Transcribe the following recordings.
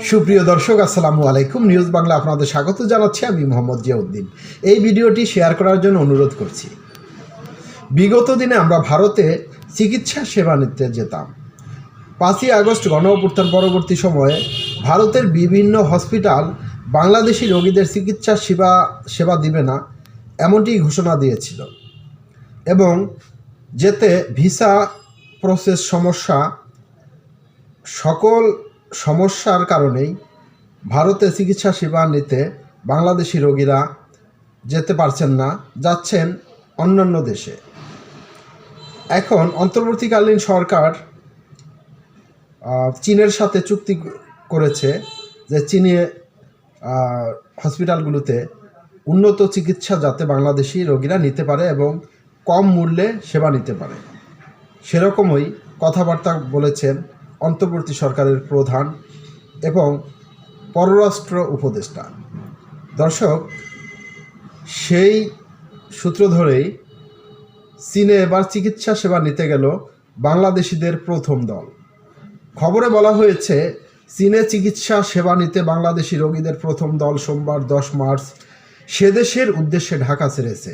সুপ্রিয় দর্শক, আসসালামু আলাইকুম। নিউজ বাংলা আপনাদের স্বাগত জানাচ্ছি আমি মোহাম্মদ জিয়াউদ্দিন। এই ভিডিওটি শেয়ার করার জন্য অনুরোধ করছি। বিগত দিনে আমরা ভারতে চিকিৎসা সেবা নিতে যেতাম। পাঁচই আগস্ট গণ অভ্যুত্থান পরবর্তী সময়ে ভারতের বিভিন্ন হসপিটাল বাংলাদেশি রোগীদের চিকিৎসা সেবা সেবা দিবে না এমনটি ঘোষণা দিয়েছিল। এবং যেতে ভিসা প্রসেস সমস্যা সকল সমস্যার কারণেই ভারতে চিকিৎসা সেবা নিতে বাংলাদেশি রোগীরা যেতে পারছেন না, যাচ্ছেন অন্যান্য দেশে। এখন অন্তর্বর্তীকালীন সরকার চীনের সাথে চুক্তি করেছে যে চীনে হসপিটালগুলোতে উন্নত চিকিৎসা যাতে বাংলাদেশি রোগীরা নিতে পারে এবং কম মূল্যে সেবা নিতে পারে। সেরকমই কথাবার্তা বলেছেন অন্তর্বর্তী সরকারের প্রধান এবং পররাষ্ট্র উপদেষ্টা। দর্শক, সেই সূত্র ধরেই চীনে এবার চিকিৎসা সেবা নিতে গেল বাংলাদেশিদের প্রথম দল। খবরে বলা হয়েছে, চীনে চিকিৎসা সেবা নিতে বাংলাদেশি রোগীদের প্রথম দল সোমবার দশ মার্চ সেদেশের উদ্দেশ্যে ঢাকা ছেড়েছে।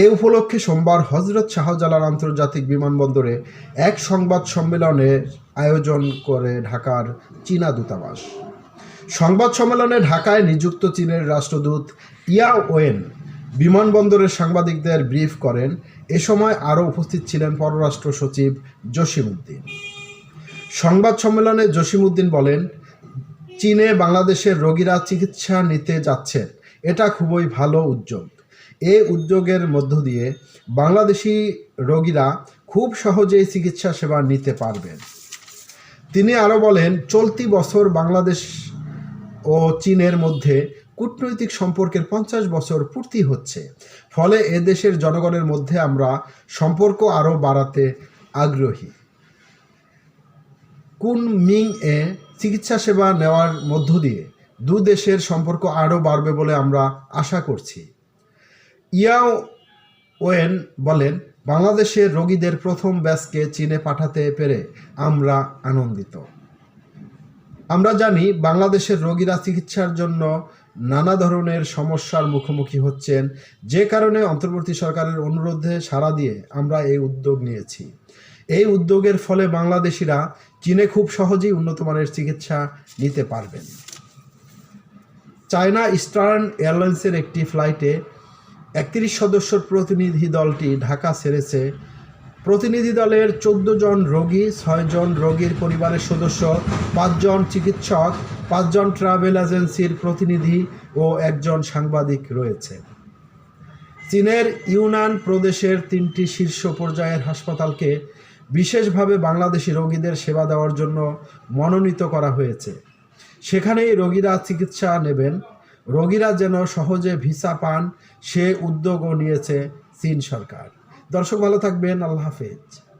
এই উপলক্ষে সোমবার হজরত শাহজালাল আন্তর্জাতিক বিমানবন্দরে এক সংবাদ সম্মেলনের আয়োজন করে ঢাকার চীনা দূতাবাস। সংবাদ সম্মেলনে ঢাকায় নিযুক্ত চীনের রাষ্ট্রদূত ইয়া ওয়েন বিমানবন্দরের সাংবাদিকদের ব্রিফ করেন। এ সময় আরও উপস্থিত ছিলেন পররাষ্ট্র সচিব জসিমউদ্দিন। সংবাদ সম্মেলনে জসিমউদ্দিন বলেন, চীনে বাংলাদেশের রোগীরা চিকিৎসা নিতে যাচ্ছেন। এটা খুবই ভালো উদ্যোগ। এ উদ্যোগের মধ্য দিয়ে বাংলাদেশি রোগীরা খুব সহজেই চিকিৎসা সেবা নিতে পারবেন। তিনি আরও বলেন, চলতি বছর বাংলাদেশ ও চীনের মধ্যে কূটনৈতিক সম্পর্কের পঞ্চাশ বছর পূর্তি হচ্ছে। ফলে এ দেশের জনগণের মধ্যে আমরা সম্পর্ক আরও বাড়াতে আগ্রহী। কুন মিং এ চিকিৎসা সেবা নেওয়ার মধ্য দিয়ে দু দেশের সম্পর্ক আরও বাড়বে বলে আমরা আশা করছি। ইয়াও ওয়েন বলেন বাংলাদেশের রোগীদের প্রথম ব্যাচকে চীনে পাঠাতে পেরে আমরা আনন্দিত। আমরা জানি বাংলাদেশের রোগীরা চিকিৎসার জন্য নানা ধরনের সমস্যার মুখোমুখি হচ্ছেন। যে কারণে অন্তর্বর্তী সরকারের অনুরোধে সাড়া দিয়ে আমরা এই উদ্যোগ নিয়েছি। এই উদ্যোগের ফলে বাংলাদেশিরা চীনে খুব সহজেই উন্নত মানের চিকিৎসা নিতে পারবেন। চায়না ইস্টার্ন এয়ারলাইন্সের একটি ফ্লাইটে একত্রিশ সদস্যর প্রতিনিধি দলটি ঢাকা ছেড়েছে। প্রতিনিধি দলের চোদ্দ জন রোগী ছয়জন রোগীর পরিবারের সদস্য পাঁচজন চিকিৎসক পাঁচজন ট্রাভেল এজেন্সির প্রতিনিধি ও একজন সাংবাদিক রয়েছে। চীনের ইউনান প্রদেশের তিনটি শীর্ষ পর্যায়ের হাসপাতালকে বিশেষভাবে বাংলাদেশি রোগীদের সেবা দেওয়ার জন্য মনোনীত করা হয়েছে। সেখানেই রোগীরা চিকিৎসা নেবেন। রোগীরা যেন সহজে ভিসা পান, সে উদ্যোগও নিয়েছে চীন সরকার। দর্শক ভালো থাকবেন, আল্লাহ হাফেজ।